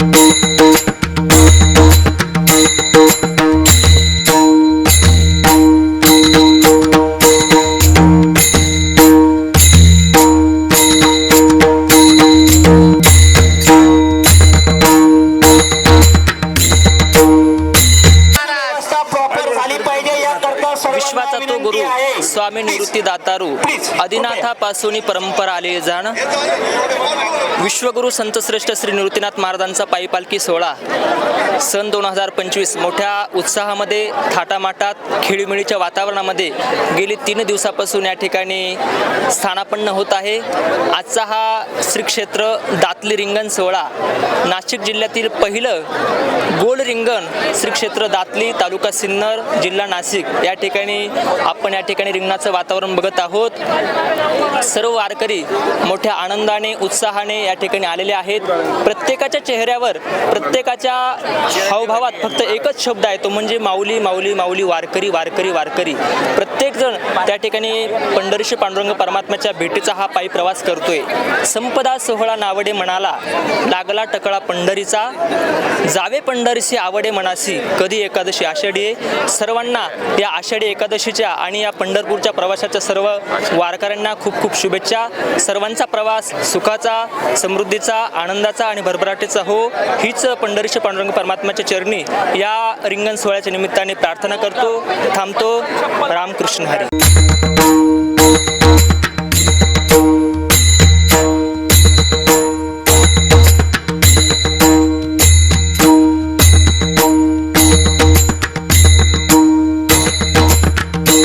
Música विश्वाचा तो गुरु. स्वामी निवृत्ती दातारू आदिनाथापासून परंपरा आले जाण. विश्वगुरु संतश्रेष्ठ श्री निवृत्तीनाथ महाराजांचा पायी पालखी सोहळा सन दोन हजार पंचवीस. मोठ्या उत्साहामध्ये थाटामाटात खेळीमेळीच्या वातावरणामध्ये गेली तीन दिवसापासून या ठिकाणी स्थानापन्न होत आहे. आजचा हा श्री क्षेत्र दातली रिंगण सोहळा नाशिक जिल्ह्यातील पहिलं गोल रिंगण श्री क्षेत्र दातली तालुका सिन्नर जिल्हा नाशिक या ठिकाणी आपण या ठिकाणी रिंगणाचं वातावरण बघत आहोत. सर्व वारकरी मोठ्या आनंदाने उत्साहाने या ठिकाणी आलेले आहेत. प्रत्येकाच्या चेहऱ्यावर प्रत्येकाच्या हावभावात फक्त एकच शब्द आहे तो म्हणजे माऊली माऊली माऊली वारकरी वारकरी वारकरी. प्रत्येकजण त्या ठिकाणी पंढरीशी पांडुरंग परमात्म्याच्या भेटीचा हा पायी प्रवास करतोय. संपदा सोहळा नावडे म्हणाला लागला टकळा पंढरीचा. जावे पंढरीशी आवडे मनासी कधी एकादशी आषाढी सर्वांना या आषाढी एकादशीच्या आणि या पंढरपूरच्या प्रवासाच्या सर्व वारकऱ्यांना खूप खूप शुभेच्छा. सर्वांचा प्रवास सुखाचा समृद्धीचा आनंदाचा आणि भरभराटीचा हो. हीच पंढरीशी पांडुरंग परमात्म्याच्या चरणी या रिंगण सोहळ्याच्या निमित्ताने प्रार्थना करतो थांबतो. रामकृष्ण हरी.